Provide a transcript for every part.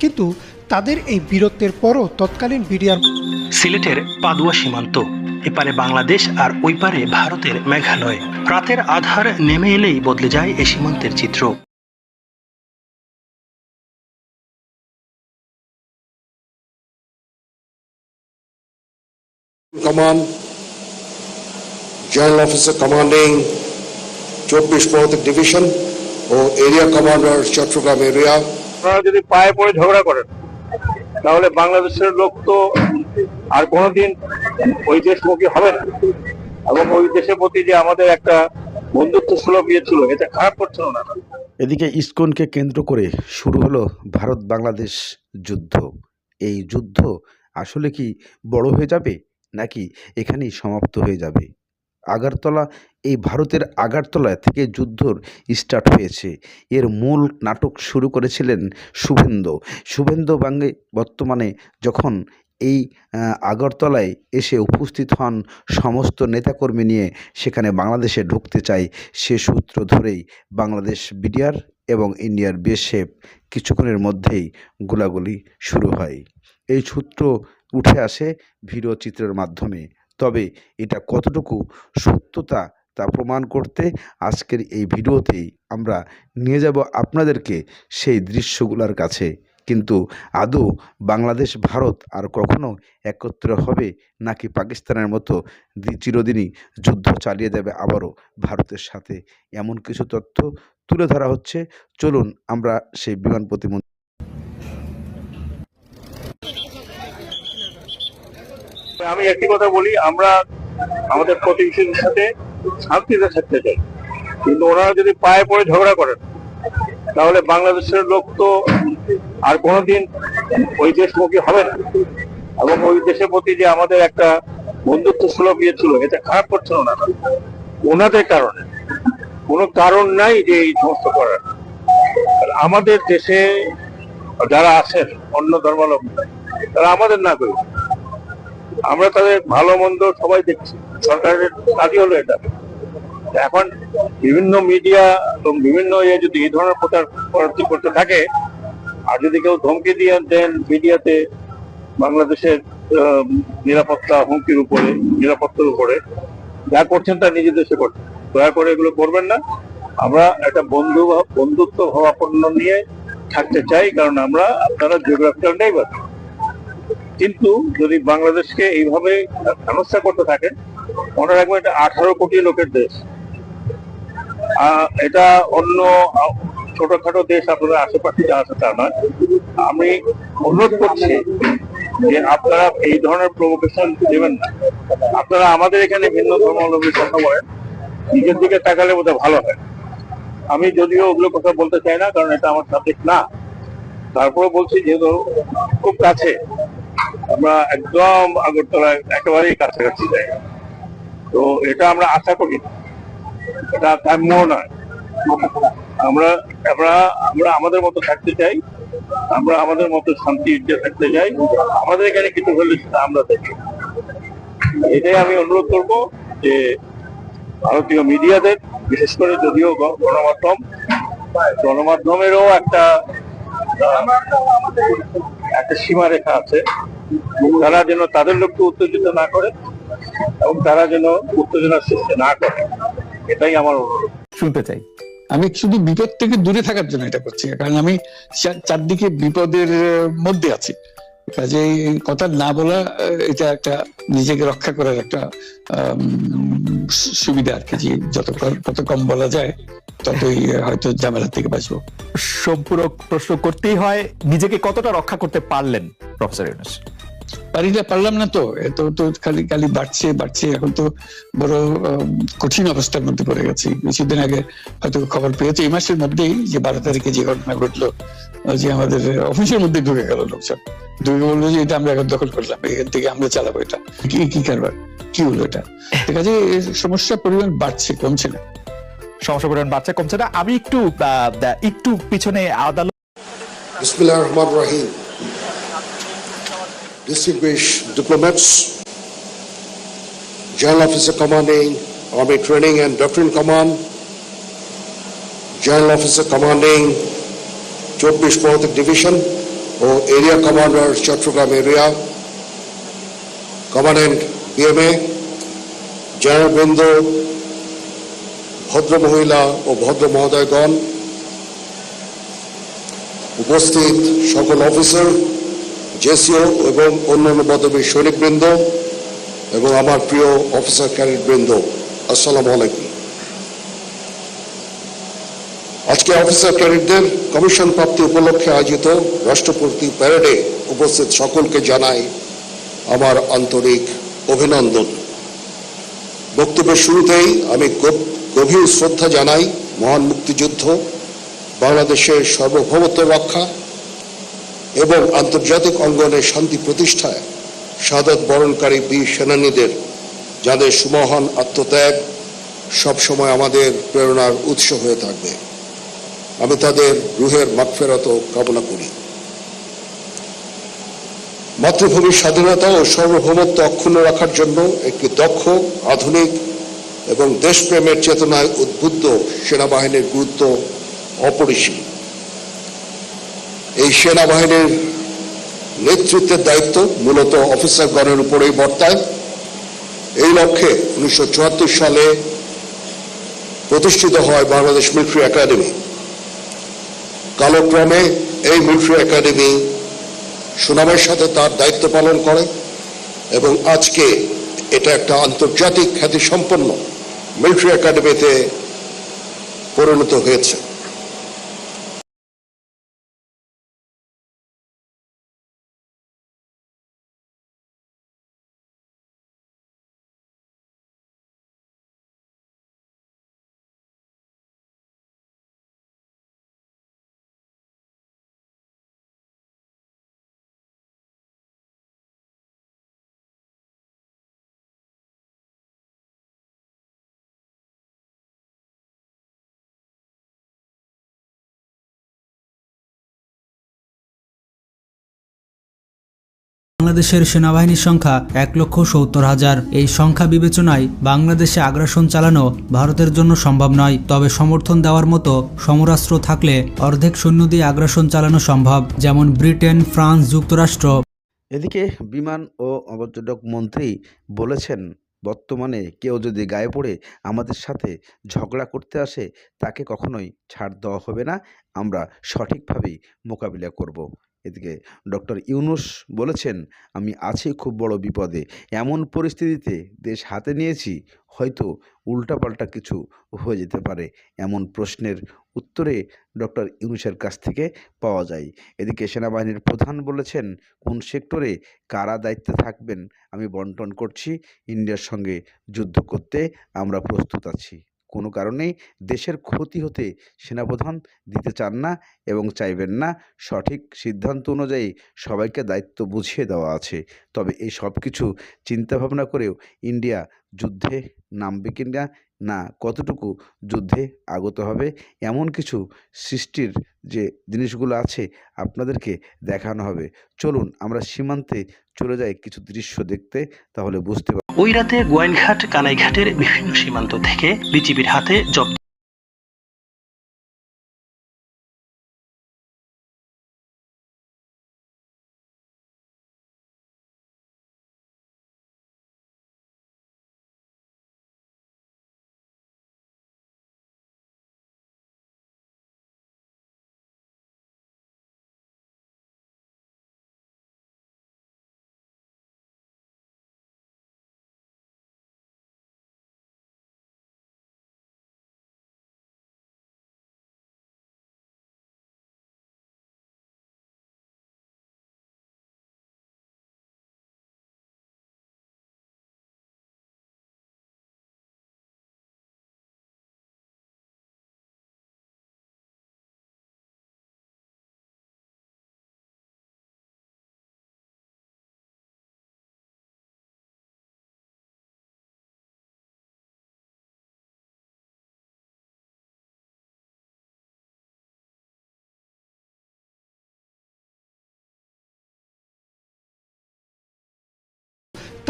কিন্তু তাদের এই বীরত্বের পরও তৎকালীন বিডিআর সিলেটের পাদুয়া সীমান্ত এপারে বাংলাদেশ আর ওই পারে ভারতের মেঘালয়। রাতের আধার নেমে এলেই বদলে যায় এই সীমান্তের চিত্র। কমান্ড General অফিসার কমান্ডিং চব্বিশ পদাতিক ডিভিশন ও এরিয়া কমান্ডার চট্টগ্রাম এরিয়া। আপনারা যদি পায়ে পড়ে ঝগড়া করেন, তাহলে বাংলাদেশের লোক তো আর কোনোদিন ওই দেশমুখী হবে না। এবং ওই দেশের প্রতি যে আমাদের একটা বন্ধুত্ব সুলভ ইয়ে ছিল, এটা খারাপ করছিল না। এদিকে ইসকনকে কেন্দ্র করে শুরু হলো ভারত বাংলাদেশ যুদ্ধ। এই যুদ্ধ আসলে কি বড় হয়ে যাবে, নাকি এখানেই সমাপ্ত হয়ে যাবে? আগারতলা, এই ভারতের আগারতলা থেকে যুদ্ধর স্টার্ট হয়েছে। এর মূল নাটক শুরু করেছিলেন শুভেন্দু। শুভেন্দু বাঙ্গে বর্তমানে যখন এই আগরতলায় এসে উপস্থিত হন, সমস্ত নেতাকর্মী নিয়ে সেখানে বাংলাদেশে ঢুকতে চায়, সে সূত্র ধরেই বাংলাদেশ বিডিআর এবং ইন্ডিয়ার বিএসএফ কিছুক্ষণের মধ্যেই গোলাগুলি শুরু হয়। এই সূত্র উঠে আসে ভিডিও চিত্রের মাধ্যমে। তবে এটা কতটুকু সত্যতা তা প্রমাণ করতে আজকের এই ভিডিওতেই আমরা নিয়ে যাব আপনাদেরকে সেই দৃশ্যগুলোর কাছে। কিন্তু আদৌ বাংলাদেশ, ভারত আর কখনো একত্র হবে নাকি পাকিস্তানের মতো চিরদিনই যুদ্ধ চালিয়ে যাবে আবারও ভারতের সাথে? এমন কিছু তথ্য তুলে ধরা হচ্ছে। চলুন আমরা সেই বিমান প্রতিমন্ত্রী আমি একটি কথা বলি, আমরা আমাদের প্রতিবেশীদের সাথে শান্তিতে থাকতে চাই। কিন্তু ওনারা যদি পায়ে পড়ে ঝগড়া করেন, তাহলে বাংলাদেশের লোক তো আর কোনোদিন ওই দেশমুখী হবে না। এবং ওই দেশের প্রতি যে আমাদের একটা বন্ধুত্ব সুলভ ইয়ে ছিল, এটা খারাপ করছিল না। ওনাদের কারণে। কোনো কারণ নাই যে এই সমস্ত করার। আমাদের দেশে যারা আছেন, অন্য ধর্মাবলম্বী তারা আমাদের না নাগরিক। আমরা তাদের ভালো মন্দ সবাই দেখছি। সরকারের কাজই হলো এটা। এখন বিভিন্ন মিডিয়া এবং বিভিন্ন ইয়ে যদি এই ধরনের প্রচার করতে থাকে, আর যদি কেউ ধমকি দিয়ে দেন মিডিয়াতে বাংলাদেশের নিরাপত্তা হুমকির উপরে, নিরাপত্তার উপরে, যা করছেন তা নিজের দেশে করছেন। দয়া করে এগুলো করবেন না। আমরা একটা বন্ধু বন্ধুত্ব ভাবাপন্ন নিয়ে থাকতে চাই, কারণ আমরা, আপনারা জিওগ্রাফিক্যাল নেইবার কিন্তু যদি বাংলাদেশকে এইভাবে সমস্যা করতে থাকেন মনে রাখবেন এটা আঠারো কোটি লোকের দেশ। এটা অন্য ছোটখাটো দেশ আপনাদের আশেপাশে যা আছে তা নয়। আমি অনুরোধ করছি যে আপনারা এই ধরনের প্রভোকেশন দেবেন না। আপনারা আমাদের এখানে ভিন্ন ধর্মাবলম্বী কথা বলেন, নিজের দিকে তাকালে বোধহয় ভালো হয়। আমি যদিও ওগুলো কথা বলতে চাই না, কারণ এটা আমার সাবজেক্ট না। তারপরে বলছি যেহেতু খুব কাছে আমরা একদম আগরতলা একেবারেই কাছাকাছি যাই তো এটা আমরা আশা করি। এটা কাম্য নয়। আমরা আমরা আমরা আমাদের মতো থাকতে চাই। আমরা আমাদের মতো শান্তিতে থাকতে চাই। আমাদের এখানে কিছু হলে সেটা আমরা দেখি এটাই আমি অনুরোধ করব যে ভারতীয় মিডিয়াদের, বিশেষ করে যদিও গণমাধ্যম, গণমাধ্যমেরও একটা একটা সীমারেখা আছে। তারা যেন তাদের লোককে উত্তেজিত না করে এবং তারা যেন উত্তেজনা সৃষ্টি না করে। এটাই আমার অনুরোধ। শুনতে চাই। আমি শুধু বিপদ থেকে দূরে থাকার জন্য এটা করছি কারণ আমি চারদিকে বিপদের মধ্যে আছি। কাজে কথা না বলা এটা একটা নিজেকে রক্ষা করার একটা সুবিধা আর কি যে যত যত কম বলা যায় ততই হয়তো ঝামেলা থেকে বাঁচবো। সম্পূরক প্রশ্ন করতেই হয় নিজেকে কতটা রক্ষা করতে পারলেন প্রফেসর ইউনুস? পারি পারলাম না তো এত তো খালি খালি বাড়ছে বাড়ছে এখন তো বড় কঠিন অবস্থার মধ্যে পড়ে গেছি। কিছুদিন আগে হয়তো খবর পেয়েছে এই মাসের মধ্যেই যে বারো তারিখে যে ঘটনা ঘটলো যে আমাদের অফিসের মধ্যে ঢুকে গেল লোকজন। ঢুকে বলল যে এটা আমরা এখন দখল করলাম এখান থেকে আমরা চালাবো এটা। কি কি কারবার? কি হলো এটা? ঠিক আছে এই সমস্যার পরিমাণ বাড়ছে কমছে না। সমস্যা পরিমাণ বাচ্চা কমছে না। আমি একটু একটু পিছনে আদালত বিসমিল্লাহ রহমান রহিম। Distinguished diplomats, General Officer Commanding Army Training and Doctrine Command, General Officer Commanding চব্বিশ পদাতিক division O area commander Chattogram area commandant B M A জেনারেলবৃন্দ ভদ্র মহিলা ও ভদ্র মহোদয়গণ উপস্থিত সকল অফিসার জেসিও এবং অন্যান্য পদবীর সৈনিকবৃন্দ এবং আমার প্রিয় অফিসার ক্যাডেটবৃন্দ, আসসালামু আলাইকুম। আজকে অফিসার ক্যাডেটদের কমিশন প্রাপ্তি উপলক্ষে আয়োজিত রাষ্ট্রপতি প্যারেডে উপস্থিত সকলকে জানাই আমার আন্তরিক অভিনন্দন। বক্তব্যের শুরুতেই আমি গভীর শ্রদ্ধা জানাই মহান মুক্তিযুদ্ধ, বাংলাদেশের সার্বভৌমত্ব রক্ষা এবং আন্তর্জাতিক অঙ্গনে শান্তি প্রতিষ্ঠায় সাদত বরণকারী বীর সেনানীদের, যাদের সুমহান আত্মত্যাগ সবসময় আমাদের প্রেরণার উৎস হয়ে থাকবে। আমি তাদের রুহের মাগফেরত কামনা করি। মাতৃভূমির স্বাধীনতা ও সার্বভৌমত্ব অক্ষুণ্ণ রাখার জন্য একটি দক্ষ, আধুনিক এবং দেশপ্রেমের চেতনায় উদ্বুদ্ধ সেনাবাহিনীর গুরুত্ব অপরিসীম। এই সেনাবাহিনীর নেতৃত্বের দায়িত্ব মূলত অফিসারগণের উপরেই বর্তায়। এই লক্ষ্যে উনিশশো চুয়াত্তর সালে প্রতিষ্ঠিত হয় বাংলাদেশ মিলিটারি একাডেমি। কালক্রমে এই মিলিটারি একাডেমি সুনামের সাথে তার দায়িত্ব পালন করে এবং আজকে এটা একটা আন্তর্জাতিক খ্যাতিসম্পন্ন মিলিটারি একাডেমিতে পরিণত হয়েছে। বাংলাদেশের সেনাবাহিনীর সংখ্যা এক লক্ষ সত্তর হাজার। এই সংখ্যা বিবেচনায় বাংলাদেশে আগ্রাসন চালানো ভারতের জন্য সম্ভব নয়। তবে সমর্থন দেওয়ার মতো সমরাস্ত্র থাকলে অর্ধেক সৈন্য দিয়ে আগ্রাসন চালানো সম্ভব, যেমন ব্রিটেন, ফ্রান্স যুক্তরাষ্ট্র। এদিকে বিমান ও পর্যটক মন্ত্রী বলেছেন, বর্তমানে কেউ যদি গায়ে পড়ে আমাদের সাথে ঝগড়া করতে আসে, তাকে কখনোই ছাড় দেওয়া হবে না। আমরা সঠিকভাবেই মোকাবিলা করব। এদিকে ডক্টর ইউনুস বলেছেন, আমি আছি খুব বড় বিপদে। এমন পরিস্থিতিতে দেশ হাতে নিয়েছি, হয়তো উল্টাপাল্টা কিছু হয়ে যেতে পারে। এমন প্রশ্নের উত্তরে ডক্টর ইউনুসের কাছ থেকে পাওয়া যায়। এদিকে সেনাবাহিনীর প্রধান বলেছেন, কোন সেক্টরে কারা দায়িত্বে থাকবেন? আমি বন্টন করছি, ইন্ডিয়ার সঙ্গে যুদ্ধ করতে আমরা প্রস্তুত আছি। কোনো কারণেই দেশের ক্ষতি হতে সেনাপ্রধান দিতে চান না এবং চাইবেন না। সঠিক সিদ্ধান্ত অনুযায়ী সবাইকে দায়িত্ব বুঝিয়ে দেওয়া আছে। তবে এই সব কিছু চিন্তাভাবনা করেও ইন্ডিয়া যুদ্ধে নামবে কিনা না কতটুকু যুদ্ধে আগত হবে, এমন কিছু সৃষ্টির যে জিনিসগুলো আছে আপনাদেরকে দেখানো হবে। চলুন আমরা সীমান্তে চলে যাই কিছু দৃশ্য দেখতে, তাহলে বুঝতে ওই রাতে গোয়াইনঘাট কানাইঘাটের বিভিন্ন সীমান্ত থেকে বিজিবির হাতে জব্দ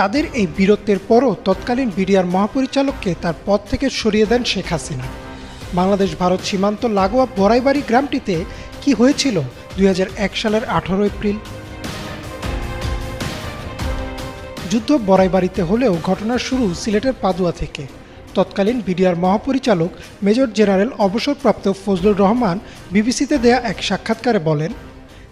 তাদের এই বীরত্বের পরও তৎকালীন বিডিআর মহাপরিচালককে তার পদ থেকে সরিয়ে দেন শেখ হাসিনা। বাংলাদেশ ভারত সীমান্ত লাগোয়া বড়াইবাড়ি গ্রামটিতে কি হয়েছিল দুই হাজার এক সালের আঠারো এপ্রিল? যুদ্ধ বড়াইবাড়িতে হলেও ঘটনার শুরু সিলেটের পাদুয়া থেকে। তৎকালীন বিডিআর মহাপরিচালক মেজর জেনারেল অবসরপ্রাপ্ত ফজলুর রহমান বিবিসিতে দেয়া এক সাক্ষাৎকারে বলেন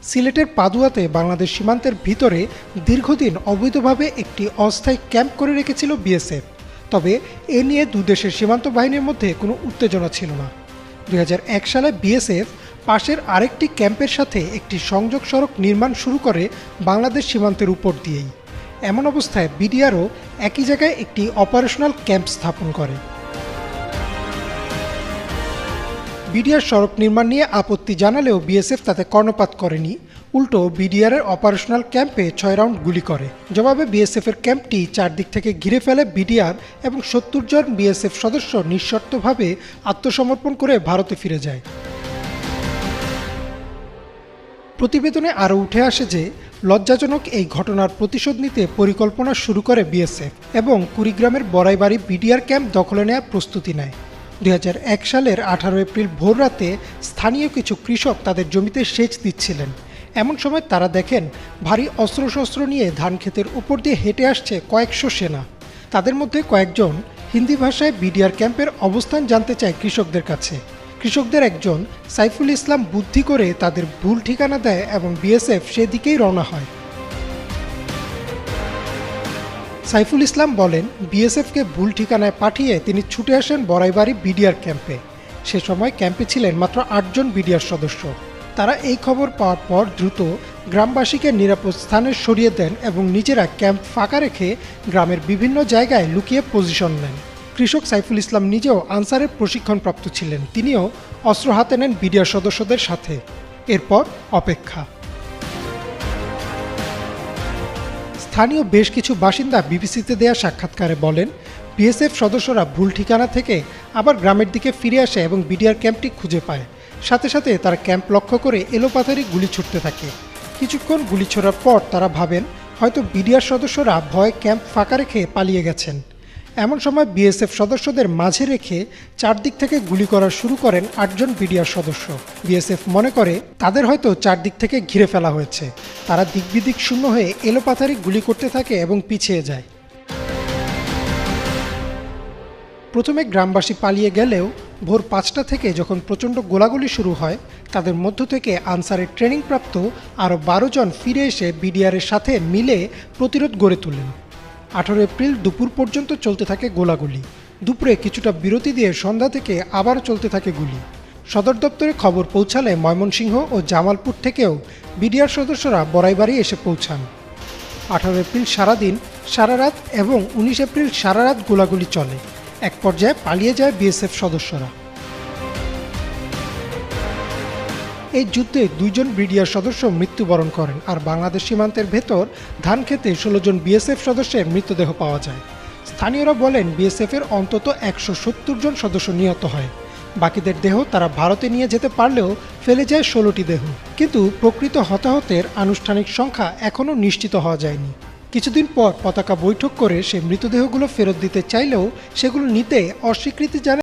সিলেটের পাদুয়াতে বাংলাদেশ সীমান্তের ভিতরে দীর্ঘদিন অবৈধভাবে একটি অস্থায়ী ক্যাম্প করে রেখেছিল বিএসএফ। তবে এ নিয়ে দুদেশের সীমান্ত বাহিনীর মধ্যে কোনো উত্তেজনা ছিল না। দু হাজার এক সালে বিএসএফ পাশের আরেকটি ক্যাম্পের সাথে একটি সংযোগ সড়ক নির্মাণ শুরু করে বাংলাদেশ সীমান্তের উপর দিয়েই। এমন অবস্থায় বিডিআরও একই জায়গায় একটি অপারেশনাল ক্যাম্প স্থাপন করে। বিডিআর সড়ক নির্মাণ নিয়ে আপত্তি জানালেও বিএসএফ তাতে কর্ণপাত করেনি। উল্টো বিডিআরের অপারেশনাল ক্যাম্পে ছয় রাউন্ড গুলি করে। জবাবে বিএসএফের ক্যাম্পটি চারদিক থেকে ঘিরে ফেলে বিডিআর এবং সত্তর জন বিএসএফ সদস্য নিঃশর্তভাবে আত্মসমর্পণ করে ভারতে ফিরে যায়। প্রতিবেদনে আরও উঠে আসে যে, লজ্জাজনক এই ঘটনার প্রতিশোধ নিতে পরিকল্পনা শুরু করে বিএসএফ এবং কুড়িগ্রামের বড়াইবাড়ি বিডিআর ক্যাম্প দখলে নেওয়ার প্রস্তুতি নেয়। এক সালের আঠারো এপ্রিল ভোররাতে স্থানীয় কিছু কৃষক তাদের জমিতে সেচ দিচ্ছিলেন। এমন সময় তারা দেখেন, ভারী অস্ত্রশস্ত্র নিয়ে ধান ক্ষেতের উপর দিয়ে হেঁটে আসছে কয়েকশো সেনা। তাদের মধ্যে কয়েকজন হিন্দি ভাষায় বিডিআর ক্যাম্পের অবস্থান জানতে চায় কৃষকদের কাছে। কৃষকদের একজন সাইফুল ইসলাম বুদ্ধি করে তাদের ভুল ঠিকানা দেয় এবং বিএসএফ সেদিকেই রওনা হয়। সাইফুল ইসলাম বলেন, বিএসএফকে ভুল ঠিকানায় পাঠিয়ে তিনি ছুটে আসেন বড়াইবাড়ি বিডিআর ক্যাম্পে। সে সময় ক্যাম্পে ছিলেন মাত্র আটজন বিডিআর সদস্য। তারা এই খবর পাওয়ার পর দ্রুত গ্রামবাসীকে নিরাপদ স্থানে সরিয়ে দেন এবং নিজেরা ক্যাম্প ফাঁকা রেখে গ্রামের বিভিন্ন জায়গায় লুকিয়ে পজিশন নেন। কৃষক সাইফুল ইসলাম নিজেও আনসারের প্রশিক্ষণপ্রাপ্ত ছিলেন। তিনিও অস্ত্র হাতে নেন বিডিআর সদস্যদের সাথে। এরপর অপেক্ষা। স্থানীয় বেশ কিছু বাসিন্দা বিবিসিতে দেয়া সাক্ষাৎকারে বলেন, বিএসএফ সদস্যরা ভুল ঠিকানা থেকে আবার গ্রামের দিকে ফিরে আসে এবং বিডিআর ক্যাম্পটি খুঁজে পায়। সাথে সাথে তারা ক্যাম্প লক্ষ্য করে এলোপাথারি গুলি ছুটতে থাকে। কিছুক্ষণ গুলি ছোড়ার পর তারা ভাবেন, হয়তো বিডিআর সদস্যরা ভয়ে ক্যাম্প ফাঁকা রেখে পালিয়ে গেছেন। এমন সময় বিএসএফ সদস্যদের মাঝে রেখে চারদিক থেকে গুলি করা শুরু করেন আটজন বিডিআর সদস্য। বিএসএফ মনে করে, তাদের হয়তো চারদিক থেকে ঘিরে ফেলা হয়েছে। তারা দিকবিদিক শূন্য হয়ে এলোপাথারি গুলি করতে থাকে এবং পিছিয়ে যায়। প্রথমে গ্রামবাসী পালিয়ে গেলেও ভোর পাঁচটা থেকে যখন প্রচণ্ড গোলাগুলি শুরু হয়, তাদের মধ্য থেকে আনসারের ট্রেনিংপ্রাপ্ত আরও বারো জন ফিরে এসে বিডিআরের সাথে মিলে প্রতিরোধ গড়ে তোলেন আঠারো এপ্রিল দুপুর পর্যন্ত চলতে থাকে গোলাগুলি। দুপুরে কিছুটা বিরতি দিয়ে সন্ধ্যা থেকে আবার চলতে থাকে গুলি। সদর দপ্তরে খবর পৌঁছালে ময়মনসিংহ ও জামালপুর থেকেও বিডিআর সদস্যরা বড়াইবাড়ি এসে পৌঁছান। আঠারো এপ্রিল সারাদিন সারা রাত এবং উনিশ এপ্রিল সারা রাত গোলাগুলি চলে। এক পর্যায়ে পালিয়ে যায় বিএসএফ সদস্যরা। এই যুদ্ধে দুইজন বিডিআর সদস্য মৃত্যুবরণ করেন আর বাংলাদেশ সীমান্তের ভেতর ধান খেতে ষোলো জন বিএসএফ সদস্যের মৃতদেহ পাওয়া যায়। স্থানীয়রা বলেন বিএসএফের অন্তত একশো সত্তর জন সদস্য নিহত হয়। বাকিদের দেহ তারা ভারতে নিয়ে যেতে পারলেও ফেলে যায় ষোলোটি দেহ। কিন্তু প্রকৃত হতাহতের আনুষ্ঠানিক সংখ্যা এখনও নিশ্চিত হওয়া যায়নি। কিছুদিন পর পতাকা বৈঠক করে সে মৃতদেহগুলো ফেরত দিতে চাইলেও সেগুলো নিতে অস্বীকৃতি জানায়